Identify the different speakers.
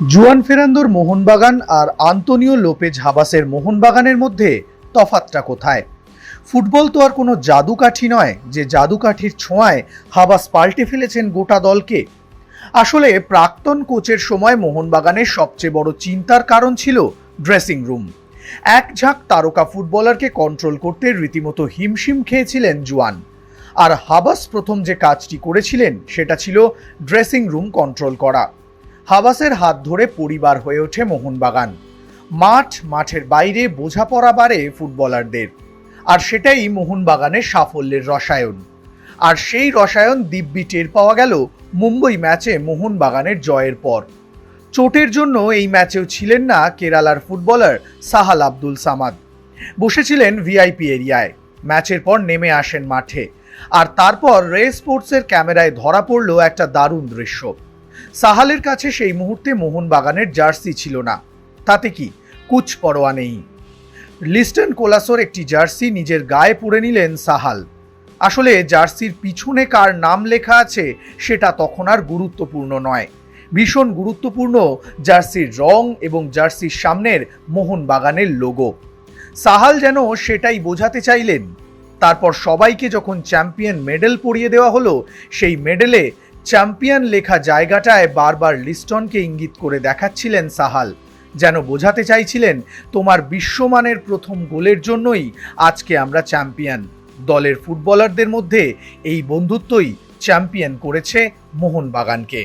Speaker 1: জুয়ান ফেরান্দোর মোহনবাগান আর Antonio Lopez হাবাসের মোহনবাগানের মধ্যে তফাতটা কোথায়? ফুটবল তো আর কোনো জাদুকাঠি নয়, যে জাদুকাঠির ছোঁয়ায় হাবাস পাল্টে ফেলেছেন গোটা দলকে। আসলে প্রাক্তন কোচের সময় মোহনবাগানের সবচেয়ে বড় চিন্তার কারণ ছিল ড্রেসিং রুম। এক ঝাঁক তারকা ফুটবলারকে কন্ট্রোল করতে রীতিমতো হিমশিম খেয়েছিলেন জুয়ান। আর হাবাস প্রথম যে কাজটি করেছিলেন, সেটা ছিল ড্রেসিং রুম কন্ট্রোল করা। হাবাসের হাত ধরে পরিবার হয়ে ওঠে মোহনবাগান। মাঠ মাঠের বাইরে বোঝাপড়া বাড়ে ফুটবলারদের। আর সেটাই মোহনবাগানের সাফল্যের রসায়ন। আর সেই রসায়ন দিব্যি টের পাওয়া গেল মুম্বই ম্যাচে মোহনবাগানের জয়ের পর। চোটের জন্য এই ম্যাচেও ছিলেন না কেরালার ফুটবলার সাহাল আব্দুল সামাদ। বসেছিলেন ভিআইপি এরিয়ায়। ম্যাচের পর নেমে আসেন মাঠে। আর তারপর রে স্পোর্টসের ক্যামেরায় ধরা পড়ল একটা দারুণ দৃশ্য। সাহালের কাছে সেই মুহূর্তে মোহনবাগানের জার্সি ছিল না। তাতে কি কুচ পরোয়া নেই। লিস্টন কোলাসোর একটি জার্সি নিজের গায়ে পরে নিলেন সাহাল। আসলে জার্সির পিছনে কার নাম লেখা আছে সেটা তখন আর গুরুত্বপূর্ণ নয়। ভীষণ গুরুত্বপূর্ণ জার্সির রং এবং জার্সির সামনের মোহনবাগানের লোগো। সাহাল যেন সেটাই বোঝাতে চাইলেন। তারপর সবাইকে যখন চ্যাম্পিয়ন মেডেল পরিয়ে দেওয়া হলো, সেই মেডেলে চ্যাম্পিয়ন লেখা জায়গাটায় বারবার লিস্টনকে ইঙ্গিত করে দেখাচ্ছিলেন সাহাল। যেন বোঝাতে চাইছিলেন, তোমার বিশ্বমানের প্রথম গোলের জন্যই আজকে আমরা চ্যাম্পিয়ন। দলের ফুটবলারদের মধ্যে এই বন্ধুত্বই চ্যাম্পিয়ন করেছে মোহনবাগানকে।